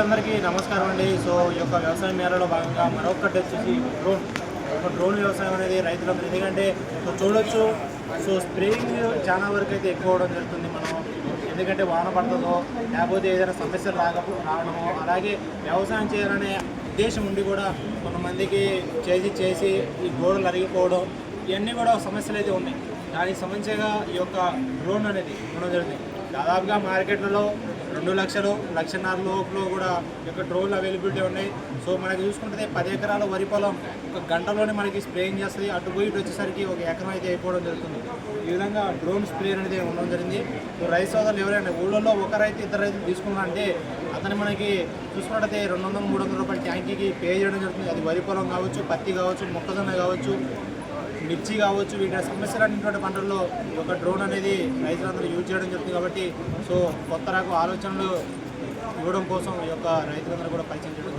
అందరికీ నమస్కారం అండి. సో ఈ యొక్క వ్యవసాయ మేళలో భాగంగా మరొకటి వచ్చేసి డ్రోన్. ఒక డ్రోన్ వ్యవసాయం అనేది రైతులందరూ ఎందుకంటే సో చూడొచ్చు. సో స్ప్రేయింగ్ చాలా వరకు అయితే ఎక్కువ అవడం జరుగుతుంది మనం. ఎందుకంటే వాన పడుతుందో లేకపోతే ఏదైనా సమస్యలు రాక రావడమో అలాగే వ్యవసాయం చేయాలనే ఉద్దేశం ఉండి కూడా కొంతమందికి చేసి చేసి ఈ గోడలు అరిగిపోవడం ఇవన్నీ కూడా సమస్యలు అయితే ఉన్నాయి. దానికి సంబంధించిగా ఈ యొక్క డ్రోన్ అనేది ఉండడం జరుగుతుంది దాదాపుగా మార్కెట్లలో రెండు లక్షలు లక్షన్నర లోపల కూడా యొక్క డ్రోన్లు అవైలబిలిటీ ఉన్నాయి. సో మనకి చూసుకుంటే పది ఎకరాల వరి పొలం ఒక గంటలోనే మనకి స్ప్రేయింగ్ చేస్తుంది. అటు పోయి ఇటు వచ్చేసరికి ఒక ఎకరం అయితే అయిపోవడం జరుగుతుంది. ఈ విధంగా డ్రోన్ స్ప్రే అనేది ఉండడం జరిగింది. సో రైతు సోదరులు ఎవరైనా ఊళ్ళో ఒక రైతు ఇద్దరు రైతులు తీసుకున్నారంటే అతను మనకి చూసుకున్నట్టయితే రెండు వందల మూడు వందల రూపాయల ట్యాంకీకి పే చేయడం జరుగుతుంది. అది వరి పొలం కావచ్చు పత్తి కావచ్చు మొక్కజొన్న కావచ్చు. మిర్చి కావచ్చు వీటి సమస్యలు అనేటువంటి పంటల్లో ఈ యొక్క డ్రోన్ అనేది రైతులందరూ యూజ్ చేయడం జరుగుతుంది కాబట్టి సో కొత్త రకం ఆలోచనలు ఇవ్వడం కోసం ఈ యొక్క రైతులందరూ కూడా పరిచయం చేయడం